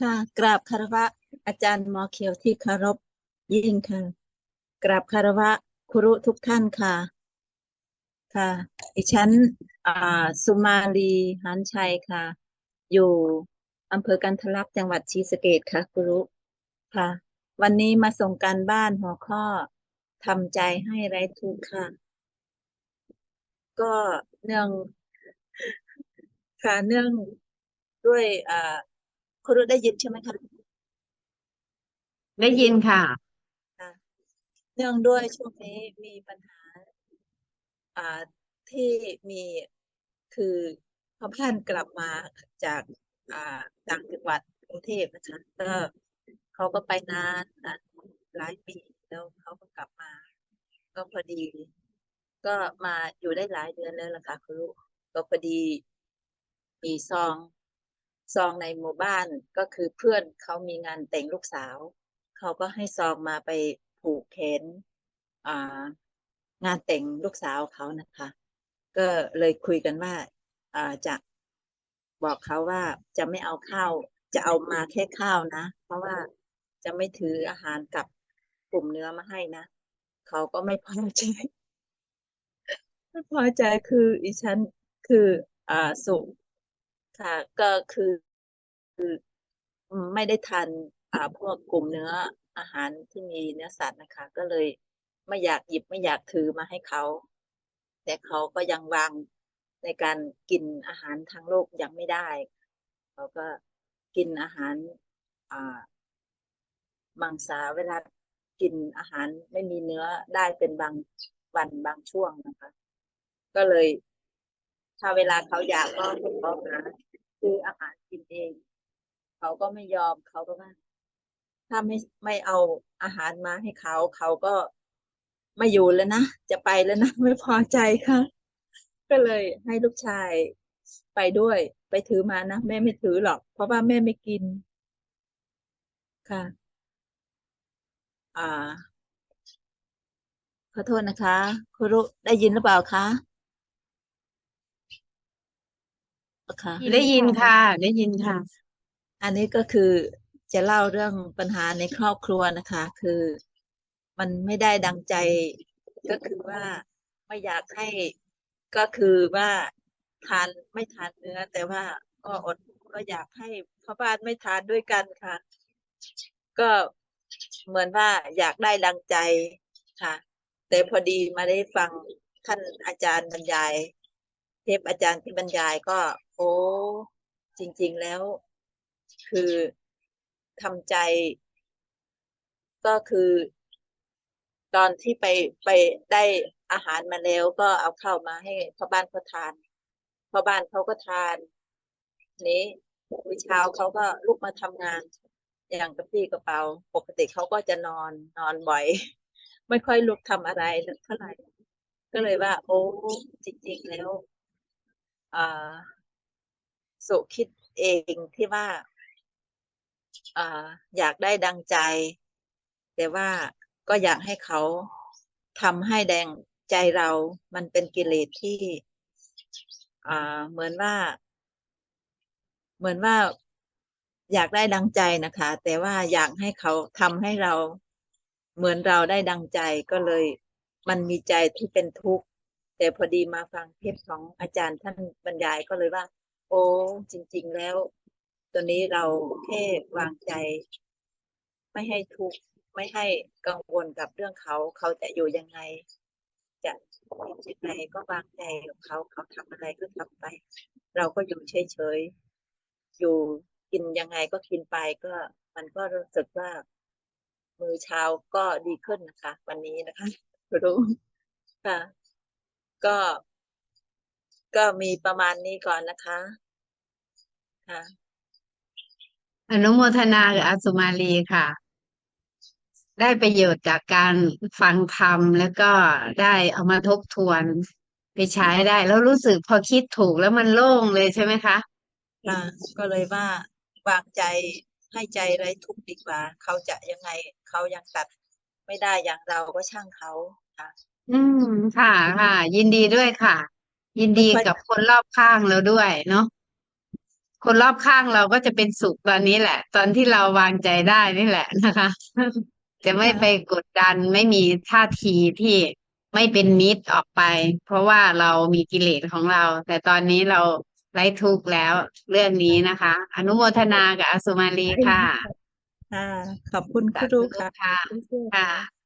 ค่ะกราบคารวะอาจารย์หมอเขียวที่เคารพยิ่งค่ะ กราบคารวะครูทุกท่านค่ะ ค่ะดิฉันอ่าสุมาลีหานชัยค่ะ อยู่อำเภอกันทลักจังหวัดศรีสเกษค่ะครูค่ะ วันนี้มาส่งการบ้านหัวข้อทำใจให้ไร้ทุกข์ค่ะ ก็เนื่องค่ะเนื่องด้วยอ่า ครูได้ยินใช่ไหมคะได้ยินค่ะค่ะ เนื่องด้วยช่วงนี้มีปัญหาอ่าที่มีคือพ่อบ้านกลับมาจากอ่าต่างจังหวัดกรุงเทพนะคะก็เขาก็ไปนานนะหลายปีแล้วเขาก็กลับมา ก็พอดี ก็มาอยู่ได้หลายเดือนแล้วล่ะค่ะคุณลูกก็พอดีมีซอง ซองในหมู่บ้านก็คือเพื่อนเขามีงานแต่งลูกสาว เขาก็ให้ซองมาไปผูกแขนอ่างานแต่งลูกสาวเขานะคะ ก็เลยคุยกันว่าอ่าจะบอกเขาว่าจะไม่เอาข้าวจะเอามาแค่ข้าวนะ เพราะว่าจะไม่ถืออาหารกับกลุ่มเนื้อมาให้นะ เขาก็ไม่พอใจไม่พอใจคืออีฉันคืออ่าสุ ค่ะ ก็คือคือไม่ได้ทานอ่าพวกกลุ่มเนื้ออาหารที่มีเนื้อสัตว์นะคะ ก็เลยไม่อยากหยิบไม่อยากถือมาให้เขา แต่เขาก็ยังวางในการกินอาหารทางโลกยังไม่ได้ เขาก็กินอาหารอ่ามังสาเวลากินอาหารไม่มีเนื้อได้เป็นบางวันบางช่วงนะคะ ก็เลย ถ้าเวลาเขาอยากก็ให้เขาหา ซื้ออาหารกินเอง เขาก็ไม่ยอมเขาก็ว่าถ้าไม่ไม่เอาอาหารมาให้เขา เขาก็ไม่อยู่แล้วนะ จะไปแล้วนะ ไม่พอใจค่ะ ก็เลยให้ลูกชายไปด้วย ไปถือมานะ แม่ไม่ถือหรอก เพราะว่าแม่ไม่กิน ค่ะ อ่า ขอโทษนะคะครูได้ยินหรือเปล่าคะ ค่ะได้ยินค่ะ ได้ยินค่ะ อันนี้ก็คือจะเล่าเรื่องปัญหาในครอบครัวนะคะ คือมันไม่ได้ดังใจ ก็คือว่าไม่อยากให้ก็คือว่าทานไม่ทานเนื้อ แต่ว่าก็อดก็อยากให้พ่อบ้านไม่ทานด้วยกันค่ะ ก็เหมือนว่าอยากได้ดังใจค่ะ แต่พอดีมาได้ฟังท่านอาจารย์บรรยาย เทปอาจารย์ที่บรรยายก็ โอ้จริง ๆแล้ว คือทำใจ ก็คือ ตอนที่ไปไปได้อาหารมาแล้วก็เอาเข้าวมาให้พ่อบ้านเขาทานพ่อบ้านเขาก็ทาน นี้มื้อเช้าเขาก็ลุกมาทำงานอย่างกระปรี้กระเป๋าปกติเขาก็จะนอนนอนบ่อย ไม่ค่อยลุกทำอะไรเท่าไหร่ก็เลยว่า โอ้จริง ๆ แล้วอ่า สุคิดเองที่ว่าออยากได้ดังใจ แต่ว่าก็อยากให้เขาทำให้แดงใจเรา มันเป็นกิเลสที่เหมือนว่า เหมือนว่าอยากได้ดังใจนะคะ แต่ว่าอยากให้เขาทำให้เราเหมือนเราได้ดังใจก็เลย มันมีใจที่เป็นทุกข์แต่พอดีมาฟังเทปของอาจารย์ท่านบรรยายก็เลยว่า โอ้จริง ๆ แล้ว ตัวนี้เราแค่วางใจ ไม่ให้ทุกข์ไม่ให้กังวลกับเรื่องเขา เขาจะอยู่ยังไง จะคิดยังไงก็วางใจกับเขาเขาทำอะไรก็ทำไป เราก็อยู่เฉยๆอยู่กินยังไงก็กินไปก็มันก็รู้สึกว่า มือเช้าก็ดีขึ้นนะคะ วันนี้นะคะรู้ค่ะ ก็ ก็มีประมาณนี้ก่อนนะคะ ค่ะ อนุโมทนากับอาสุมาลีค่ะ ได้ประโยชน์จากการฟังธรรมแล้วก็ได้เอามาทบทวนไปใช้ได้ แล้วรู้สึกพอคิดถูกแล้วมันโล่งเลยใช่ไหมคะค่ะก็เลยว่าวางใจให้ใจไร้ทุกข์ดีกว่า เขาจะยังไงเขายังตัดไม่ได้อย่างเราก็ช่างเขาค่ะ อืมค่ะค่ะ ยินดีด้วยค่ะ ยินดีไม่ค่อยกับคนรอบข้างแล้วด้วยเนาะคนรอบข้างเราก็จะเป็นสุขตอนนี้แหละ ตอนที่เราวางใจได้นี่แหละนะคะ จะไม่ไปกดดันไม่มีท่าทีที่ไม่เป็นมิตรออกไป เพราะว่าเรามีกิเลสของเรา แต่ตอนนี้เราไร้ทุกข์แล้วเรื่องนี้นะคะ อนุโมทนากับอาสุมาลีค่ะค่ะขอบคุณสาครูธุค่ะค่ะค่ะ